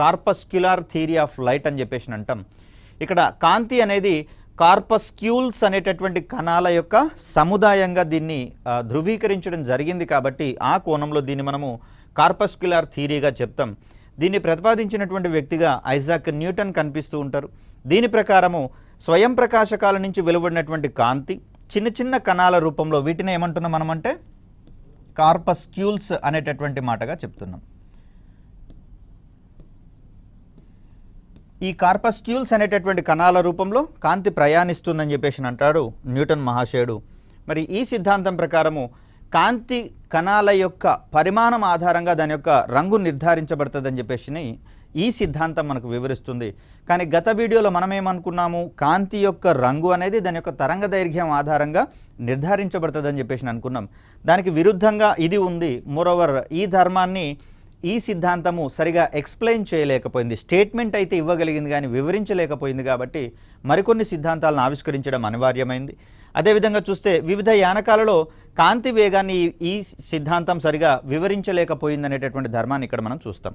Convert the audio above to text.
కార్పస్క్యులార్ theory of light అని చెప్పేసి అంటాం ఇక్కడ కాంతి అనేది కార్పస్క్యూల్స్ అనేటటువంటి కణాల యొక్క సముదాయంగా దీన్ని ధృవీకరించడం జరిగింది కాబట్టి ఆ కోణంలో దీన్ని మనము కార్పస్క్యులార్ థియరీగా చెప్తాం. దీన్ని ప్రతిపాదించినటువంటి వ్యక్తిగా ఐజాక్ న్యూటన్ కనిపిస్తూ ఉంటారు. దీని ప్రకారము స్వయం ప్రకాశకాల నుంచి వెలువడినటువంటి కాంతి చిన్న చిన్న కణాల రూపంలో వీటిని ఏమంటున్నాం మనమంటే? కార్పస్క్యూల్స్ అనేటటువంటి మాటగా చెప్తున్నాం. ఈ కార్పస్క్యూల్స్ అనేటటువంటి కణాల రూపంలో కాంతి ప్రయాణిస్తుందని చెప్పేసి అంటాడు న్యూటన్ మహాశయుడు. మరి ఈ సిద్ధాంతం ప్రకారము కాంతి కణాల యొక్క పరిమాణం ఆధారంగా దాని యొక్క రంగు నిర్ధారించబడుతుందని చెప్పేసి ఈ సిద్ధాంతం మనకు వివరిస్తుంది. కానీ గత వీడియోలో మనం ఏమనుకున్నాము? కాంతి యొక్క రంగు అనేది దాని యొక్క తరంగ దైర్ఘ్యం ఆధారంగా నిర్ధారించబడుతుందని చెప్పేసి అనుకున్నాం. దానికి విరుద్ధంగా ఇది ఉంది. మోరోవర్ ఈ ధర్మాన్ని ఈ సిద్ధాంతము సరిగా ఎక్స్ప్లెయిన్ చేయలేకపోయింది. స్టేట్మెంట్ అయితే ఇవ్వగలిగింది కానీ వివరించలేకపోయింది కాబట్టి మరికొన్ని సిద్ధాంతాలను ఆవిష్కరించడం అనివార్యమైంది. అదేవిధంగా చూస్తే వివిధ యానకాలలో కాంతి వేగాన్ని ఈ- ఈ సిద్ధాంతం సరిగా వివరించలేకపోయింది అనేటటువంటి ధర్మాన్ని ఇక్కడ మనం చూస్తాం.